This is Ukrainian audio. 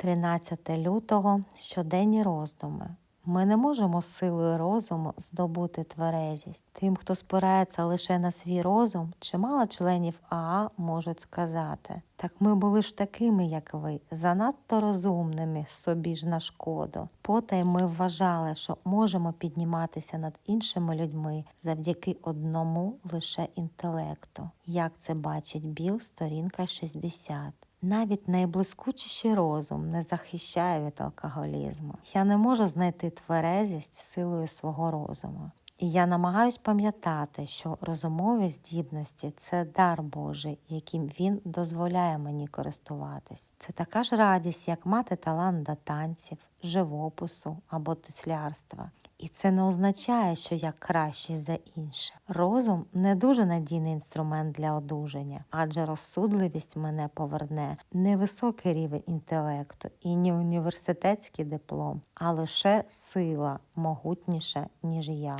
13 лютого щоденні роздуми. Ми не можемо силою розуму здобути тверезість. Тим, хто спирається лише на свій розум, чимало членів АА можуть сказати: так ми були ж такими, як ви, занадто розумними собі ж на шкоду. Потай ми вважали, що можемо підніматися над іншими людьми завдяки одному лише інтелекту. Як це бачить Біл, сторінка 60. Навіть найблискучіший розум не захищає від алкоголізму. Я не можу знайти тверезість силою свого розуму. І я намагаюсь пам'ятати, що розумові здібності це дар Божий, яким він дозволяє мені користуватись. Це така ж радість, як мати талант до танців, живопису або тислярства. І це не означає, що я кращий за інше. Розум не дуже надійний інструмент для одужання, адже розсудливість мене поверне не високий рівень інтелекту і не університетський диплом, а лише сила могутніша, ніж я.